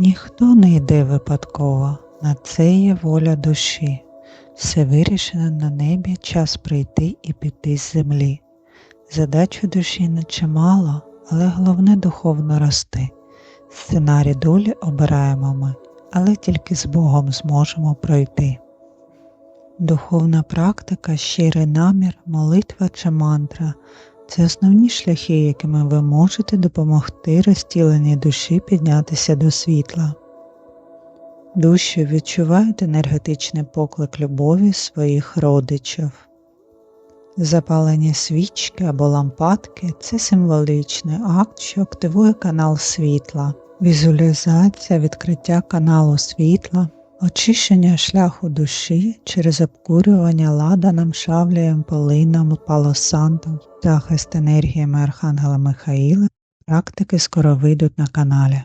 Ніхто не йде випадково, на це є воля душі. Все вирішено на небі, час прийти і піти з землі. Задач у душі не чимало, але головне духовно рости. Сценарій долі обираємо ми, але тільки з Богом зможемо пройти. Духовна практика, щирий намір, молитва чи мантра це основні шляхи, якими ви можете допомогти розтіленій душі піднятися до світла. Душі відчувають енергетичний поклик любові своїх родичів. Запалення свічки або лампадки це символичний акт, що активує канал світла, візуалізація відкриття каналу світла, очищення шляху душі через обкурювання ладаном, шавлеєм, полином, палосантом, захист енергіями Архангела Михаїла. Практики скоро вийдуть на каналі.